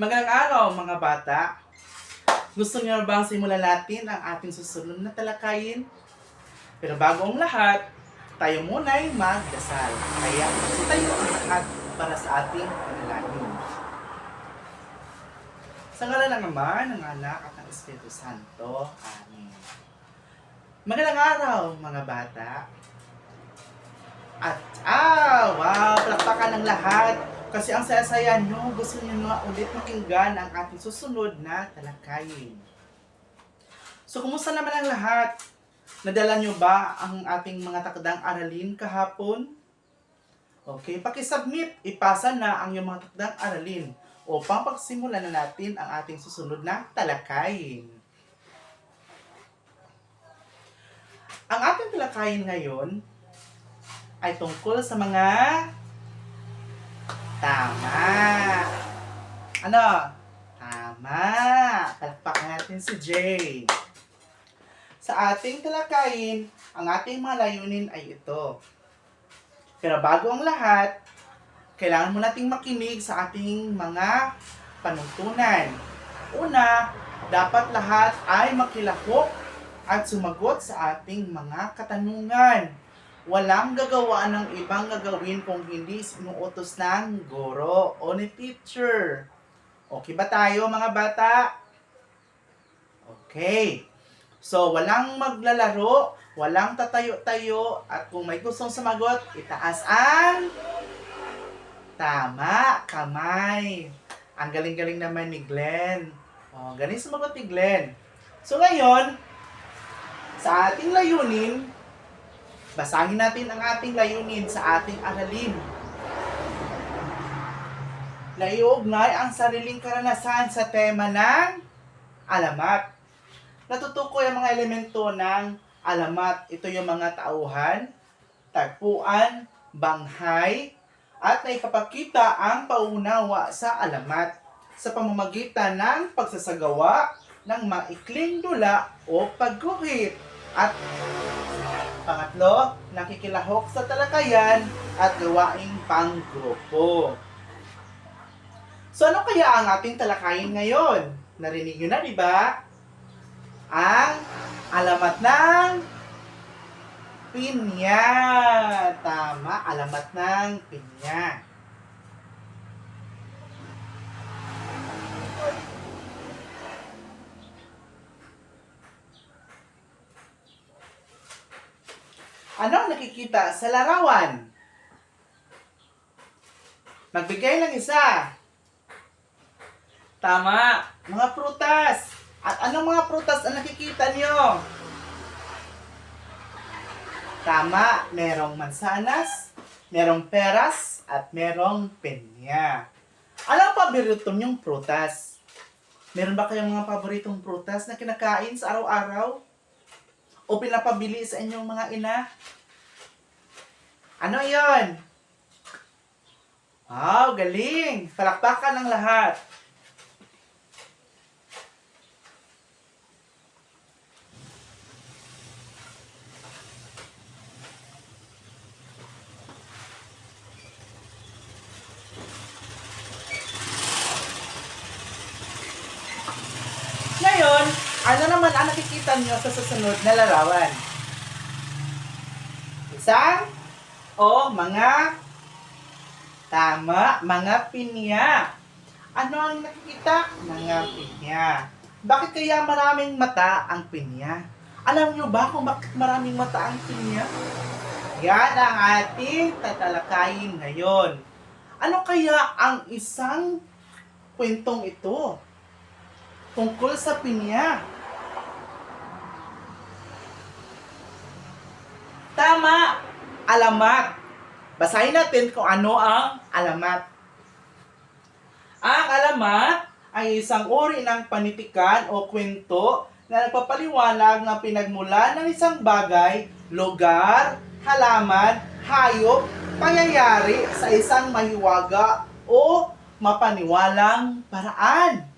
Magandang araw mga bata. Gusto niyo bang simulan natin ang ating susunod na talakayin? Pero bago ang lahat, tayo muna'y magdasal. Kaya tayo lahat para sa ating panalangin. Sa ngalan ng Ama, ng Anak at ng Espiritu Santo. Amen. Magandang araw mga bata. At, ah, wow, palakpakan ng lahat. Kasi ang saya-saya nyo, gusto nyo nga ulit makinggan ang ating susunod na talakayin. So, kumusta naman ang lahat? Nadala nyo ba ang ating mga takdang aralin kahapon? Okay, pakisubmit, ipasa na ang iyong mga takdang aralin upang pagsimulan na natin ang ating susunod na talakayin. Ang ating talakayin ngayon ay tungkol sa mga tama. Ano? Tama. Palakpakan natin si Jay. Sa ating talakayin, ang ating mga layunin ay ito. Pero bago ang lahat, kailangan mo nating makinig sa ating mga panuntunan. Una, dapat lahat ay makilahok at sumagot sa ating mga katanungan. Walang gagawa ng ibang gagawin kung hindi sinuutos ng guro o ni teacher. Okay ba tayo mga bata? Okay. So, walang maglalaro, walang tatayo-tayo, at kung may gustong sumagot, itaas ang tama, kamay. Ang galing-galing naman ni Glenn. Oh, galing sumagot ni Glenn. So, ngayon, sa ating layunin, basahin natin ang ating layunin sa ating aralin. Naiugnay ang sariling karanasan sa tema ng alamat. Natutukoy ang mga elemento ng alamat. Ito yung mga tauhan, tagpuan, banghay, at naipapakita ang paunawa sa alamat sa pamamagitan ng pagsasagawa ng maikling dula o pagguhit. At pangatlo, nakikilahok sa talakayan at gawaing panggrupo. So ano kaya ang ating talakayin ngayon? Narinig nyo na, di ba? Ang alamat ng pinya. Tama, alamat ng pinya. Ano ang nakikita sa larawan? Magbigay ng isa. Tama, mga prutas. At anong mga prutas ang nakikita niyo? Tama, merong mansanas, merong peras, at merong penya. Ano ang paborito niyong prutas? Meron ba kayong mga paboritong prutas na kinakain sa araw-araw? O pinapabili sa inyong mga ina? Ano yon? Wow, galing! Palakpakan ng lahat. Ngayon, ano naman ang nakikita niyo sa susunod na larawan? Isang o mga tama, mga pinya. Ano ang nakikita? Mga pinya. Bakit kaya maraming mata ang pinya? Alam niyo ba kung bakit maraming mata ang pinya? Yan ang ating tatalakayin ngayon. Ano kaya ang isang kwentong ito? tungkol sa pinya. Tama, alamat. Basahin natin kung ano ang alamat. Ang alamat ay isang uri ng panitikan o kwento na nagpapaliwanag ng pinagmulan ng isang bagay, lugar, halaman, hayop, pangyayari sa isang mahiwaga o mapaniwalang paraan.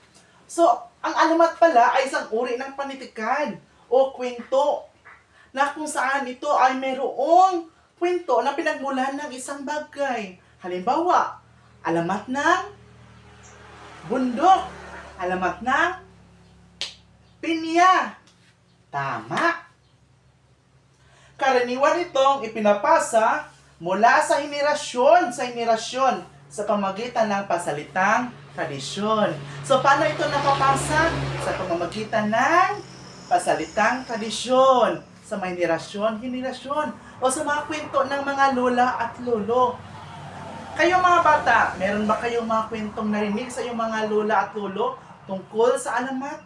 So, ang alamat pala ay isang uri ng panitikan o kwento na kung saan ito ay mayroong kwento na pinagmulan ng isang bagay. Halimbawa, alamat ng Bundok. Alamat ng pinya. Tama. Karaniwan itong ipinapasa mula sa henerasyon sa henerasyon sa pamagitan ng pasalitang tradisyon. So, paano ito napapasa? Sa pamamagitan ng pasalitang tradisyon sa mga henerasyon, henerasyon, o sa mga kwento ng mga lola at lolo. Kayo mga bata, meron ba kayong mga kwentong narinig sa iyong mga lola at lolo tungkol sa alamat?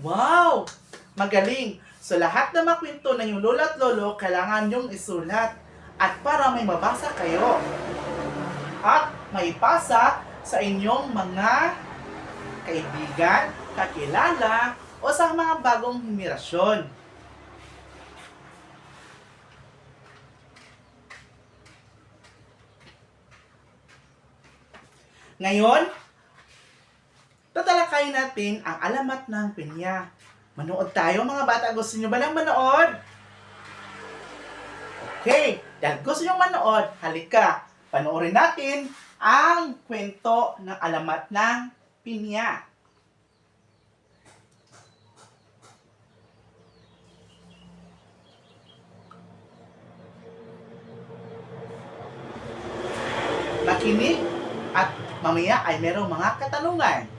Wow! Magaling! So lahat ng mga kwento ng iyong lola at lolo, kailangan yung isulat at para may mabasa kayo. At maipasa sa inyong mga kaibigan, kakilala, o sa mga bagong henerasyon. Ngayon, tatalakayin natin ang alamat ng pinya. Manood tayo mga bata. Gusto nyo ba lang manood? Okay, dahil gusto nyo manood, halika. Panoorin natin ang kwento ng alamat ng pinya. Makinig at mamaya ay merong mga katanungan.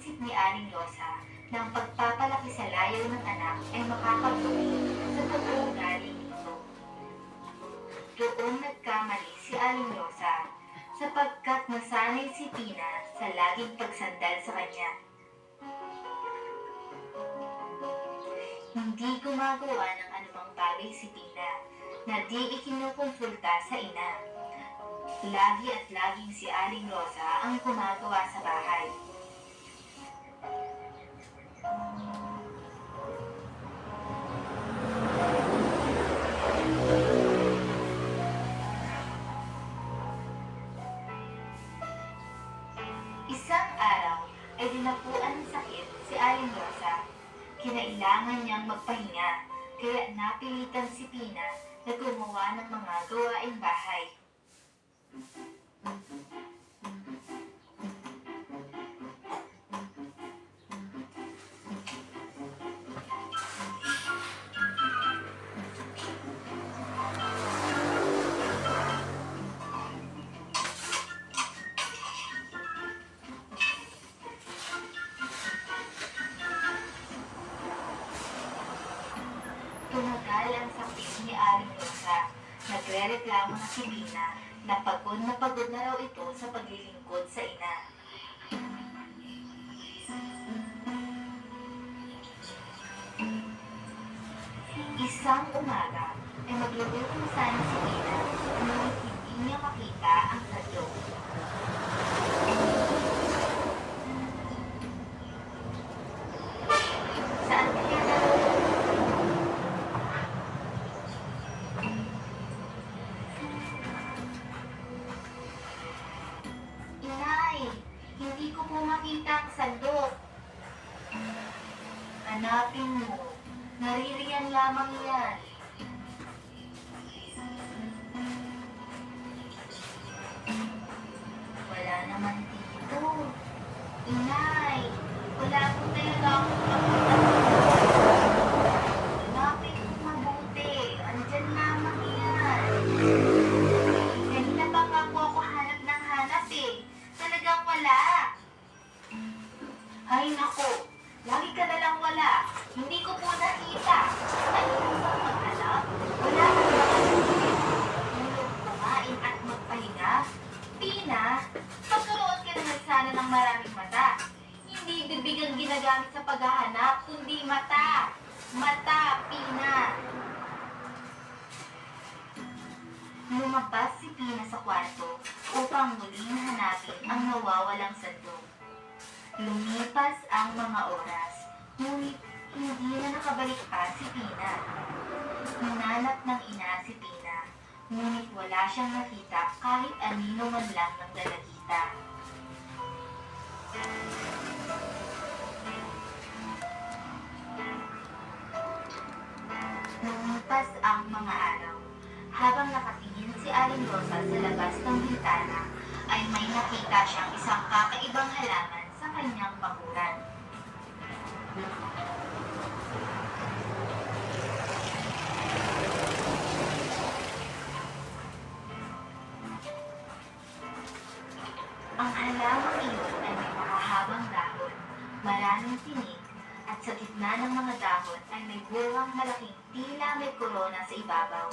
Inisip ni Aling Rosa na ang pagpapalaki sa layaw ng anak ay makakatuloy sa totoong galing nito. Doon nagkamali si Aling Rosa sapagkat nasanay si Tina sa laging pagsandal sa kanya. Hindi gumagawa ng anumang bagay si Tina na di ikinukonsulta sa ina. Lagi at laging si Aling Rosa ang gumagawa sa bahay. Isang araw ay dinapuan ng sakit si Aling Rosa. Kinailangan niyang magpahinga, kaya napilitan si Pina na gumawa ng mga gawaing bahay. Tumagal ang sakit ni Aling Rosa. Nagre-reklamo na si Pina na pagod na pagod na raw ito sa paglilingkod sa ina. Isang umaga ay magluluto sana si Pina ngunit hindi niya makita ang ko po makita ang sandok. Hanapin mo. Naririyan lamang yan. Wala naman dito. Inay, wala po talaga akong siyang nakita kahit anino man lang ng dalagita. Lumipas ang mga araw. Habang nakatingin si Aling Rosa sa labas ng bintana, ay may nakita siyang isang kakaibang halaman sa kanyang bakuran. Ang halamang iyon ay may makahabang dahon, maraming tinig, at sa gitna ng mga dahon ay may bungang malaking tila may korona sa ibabaw.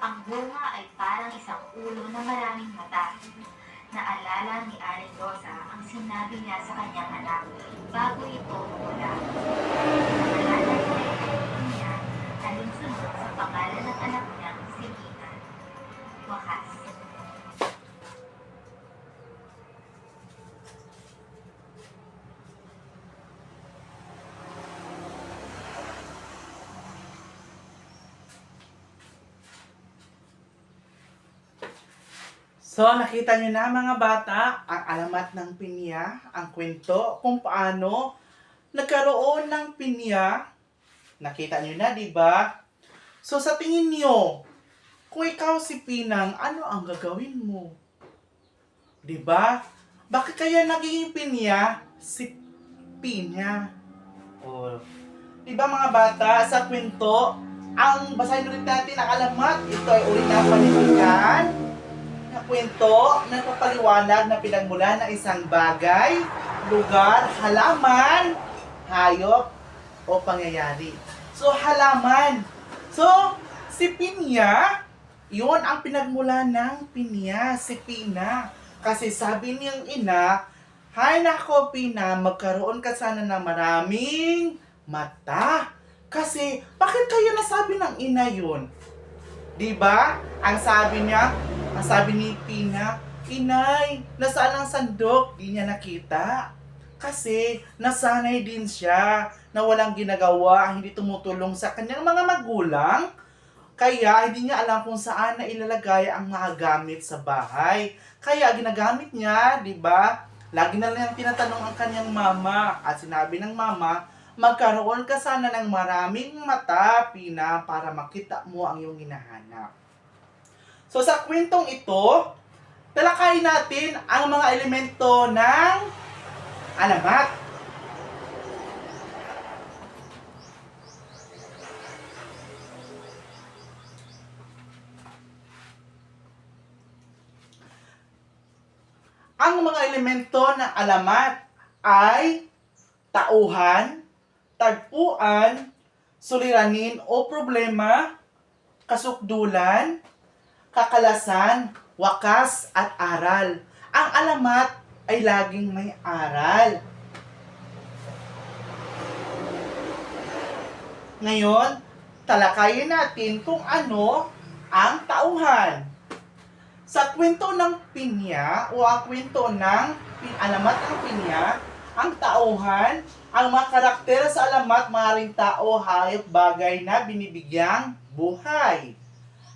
Ang bunga ay parang isang ulo na maraming mata. Naalala ni Aling Rosa ang sinabi niya sa kanyang anak bago ito mawala. Naalala niya So, nakita nyo na mga bata, ang alamat ng pinya, ang kwento kung paano nagkaroon ng pinya. Nakita nyo na, di ba? So, sa tingin nyo, kung ikaw si Pinang, ano ang gagawin mo? Di ba? Bakit kaya naging pinya si Pinya? Oh. Di ba mga bata, sa kwento, ang basahin ulit natin ang alamat. Ito ay ulit na panitikan na kwento na papaliwanag na pinagmula ng isang bagay, lugar, halaman, hayop, o pangyayari. So, halaman. So, si Pinya, yun ang pinagmula ng Pinya, si Pina. Kasi sabi niyang ina, Hay nako Pina, magkaroon ka sana ng maraming mata. Kasi, bakit kaya nasabi ng ina yun? 'Di ba? Ang sabi niya, ang sabi ni Pina, Inay, nasaan ang sandok? Di niya nakita. Kasi nasanay din siya na walang ginagawa, hindi tumutulong sa kanyang mga magulang. Kaya hindi niya alam kung saan na ilalagay ang mga gamit sa bahay. Kaya ginagamit niya, di ba? Lagi na lang tinatanong ang kanyang mama at sinabi ng mama, magkaroon ka sana ng maraming mata, Pina, para makita mo ang iyong hinahanap. So sa kwentong ito, talakayin natin ang mga elemento ng alamat. Ang mga elemento ng alamat ay tauhan, tagpuan, suliranin o problema, kasukdulan, kakalasan, wakas at aral. Ang alamat ay laging may aral. Ngayon, talakayin natin kung ano ang tauhan. Sa kwento ng pinya o ang kwento ng alamat ng pinya, ang tauhan, ang mga karakter sa alamat, maaaring tao, hayop, bagay na binibigyang buhay.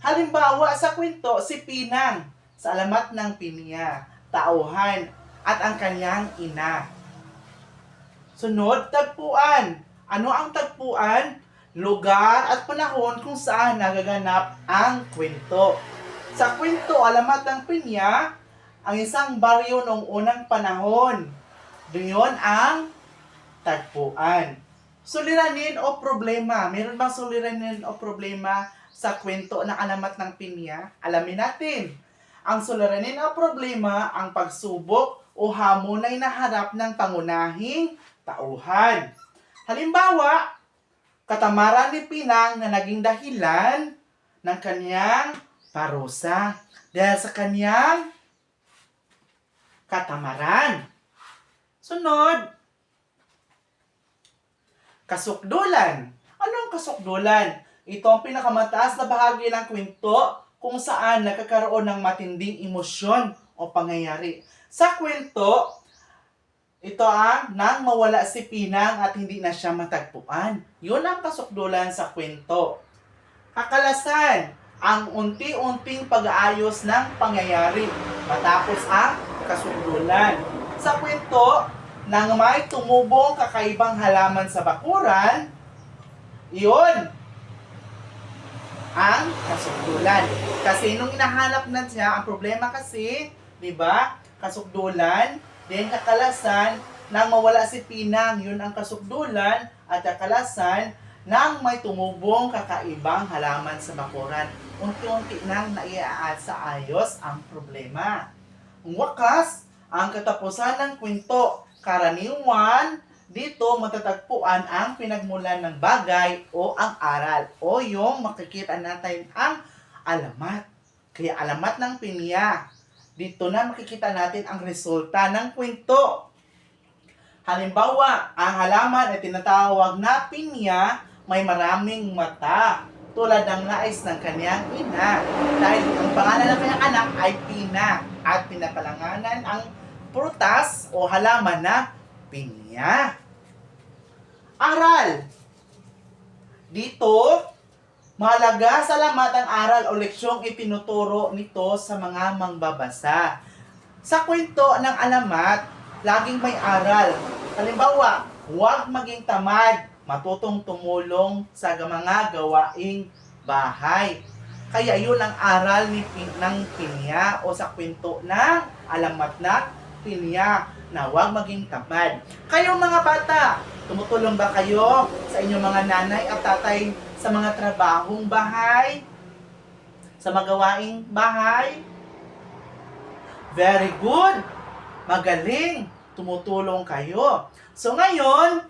Halimbawa sa kwento, si Pinang sa alamat ng pinya, tauhan, at ang kanyang ina. Sunod, tagpuan. Ano ang tagpuan? Lugar at panahon kung saan nagaganap ang kwento. Sa kwento, alamat ng pinya, ang isang baryo noong unang panahon. Doon ang tagpuan. Suliranin o problema. Meron bang suliranin o problema sa kwento ng alamat ng pinya? Alamin natin. Ang suliranin o problema, ang pagsubok o hamon ay naharap ng pangunahing tauhan. Halimbawa, katamaran ni Pinang na naging dahilan ng kanyang parusa dahil sa kanyang katamaran. Sunod, kasukdulan. Ano ang kasukdulan? Ito ang pinakamataas na bahagi ng kwento kung saan nakakaroon ng matinding emosyon o pangyayari. Sa kwento, ito ang nang mawala si Pinang at hindi na siya matagpuan. Yun ang kasukdulan sa kwento. Kakalasan, ang unti-unting pag-aayos ng pangyayari matapos ang kasukdulan. Sa kwento, nang may tumubong kakaibang halaman sa bakuran, iyon ang kasukdulan. Kasi nung inahanap na siya, ang problema kasi, di ba, kasukdulan, then kakalasan, nang mawala si Pinang, yun ang kasukdulan, at kakalasan, nang may tumubong kakaibang halaman sa bakuran, unti-unti nang naiaat sa ayos ang problema. Ang wakas, ang katapusan ng kwento, karaniwan, dito matatagpuan ang pinagmulan ng bagay o ang aral o yung makikita natin ang alamat. Kaya alamat ng pinya. Dito na makikita natin ang resulta ng kwento. Halimbawa, ang halaman ay tinatawag na pinya may maraming mata tulad ng nais ng kanyang ina. Dahil ang pangalan ng kanyang anak ay Pina at pinapalanganan ang prutas o halaman na pinya. Aral. Dito, mahalaga sa lamat ang aral o leksyong itinuturo nito sa mga mangbabasa. Sa kwento ng alamat, laging may aral. Halimbawa, huwag maging tamad, matutong tumulong sa mga gawaing bahay. Kaya yun ang aral ni ng Pinya o sa kwento ng alamat na Pinya na huwag maging tamad. Kayong mga bata, tumutulong ba kayo sa inyong mga nanay at tatay sa mga trabahong bahay? Sa magawaing bahay? Very good! Magaling! Tumutulong kayo. So ngayon,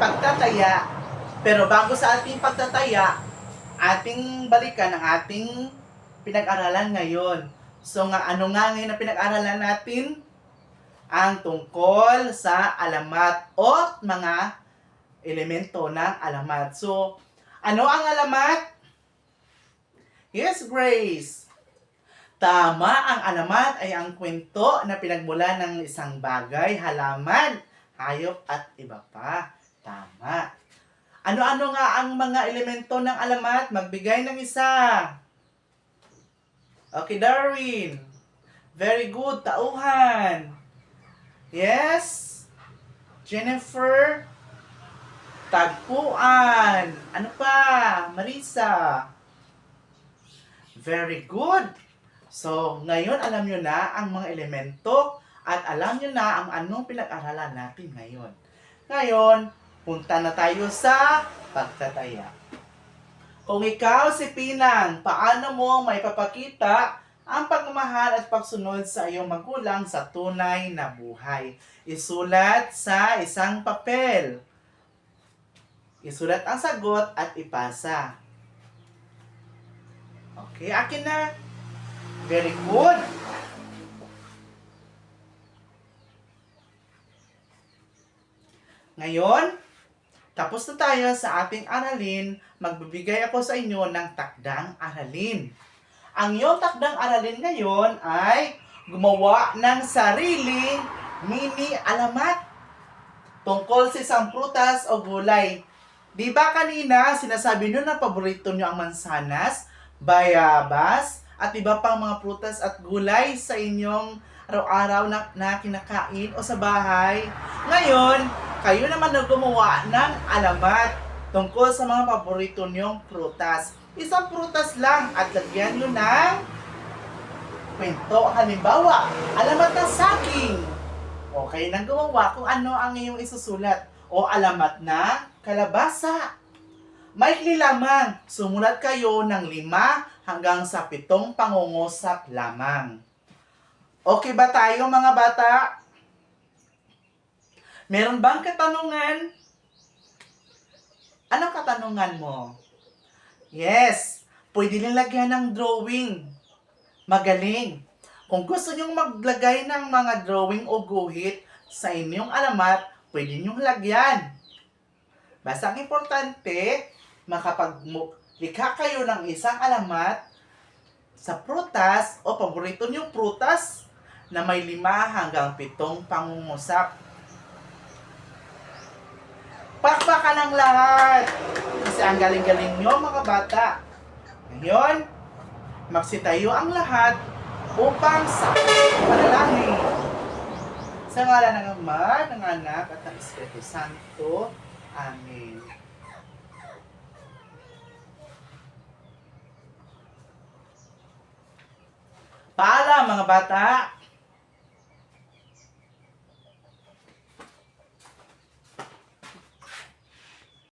pagtataya. Pero bago sa ating pagtataya, ating balikan ang ating pinag-aralan ngayon. So nga, ano nga ngayon na pinag-aralan natin? Ang tungkol sa alamat o mga elemento ng alamat. So, ano ang alamat? Yes, Grace. Tama, ang alamat ay ang kwento na pinagmula ng isang bagay, halaman, hayop at iba pa. Tama. Ano-ano nga ang mga elemento ng alamat? Magbigay ng isa. Okay, Darwin. Very good. Tauhan. Yes. Jennifer. Tagpuan. Ano pa? Marisa. Very good. So, ngayon alam nyo na ang mga elemento at alam nyo na ang anong pinag-aralan natin ngayon. Ngayon, punta na tayo sa pagtataya. Kung ikaw si Pinang, paano mo may papakita ang pagmamahal at pagsunod sa iyong magulang sa tunay na buhay? Isulat sa isang papel. Isulat ang sagot at ipasa. Okay, akin na. Very good. Ngayon, tapos na tayo sa ating aralin, magbibigay ako sa inyo ng takdang aralin. Ang iyong takdang aralin ngayon ay gumawa ng sariling mini alamat tungkol sa isang prutas o gulay. Di ba kanina sinasabi nyo na paborito nyo ang mansanas, bayabas, at iba pang mga prutas at gulay sa inyong araw-araw na, na kinakain o sa bahay? Ngayon, kayo naman na gumawa ng alamat tungkol sa mga paborito niyong prutas. Isang prutas lang at lagyan nyo ng kwento. Halimbawa, alamat ng saging. Okay, nang gumawa kung ano ang iyong isusulat. O alamat na kalabasa. Maikli lamang, sumulat kayo ng lima hanggang sa pitong pangungusap lamang. Okay ba tayo mga bata? Meron bang katanungan? Anong katanungan mo? Yes, pwede nang lagyan ng drawing. Magaling. Kung gusto nyong maglagay ng mga drawing o guhit, sa inyong alamat, pwede niyong lagyan. Basta ang importante, makapaglikha kayo ng isang alamat sa prutas o paborito niyong prutas na may lima hanggang pitong pangungusap. Pakpakan ang lahat! Kasi ang galing-galing niyo mga bata. Ngayon, magsitayo ang lahat upang sa panalangin. Sa ngala ng Ama, ng Anak, at ng Espiritu Santo. Amen. Paalam mga bata!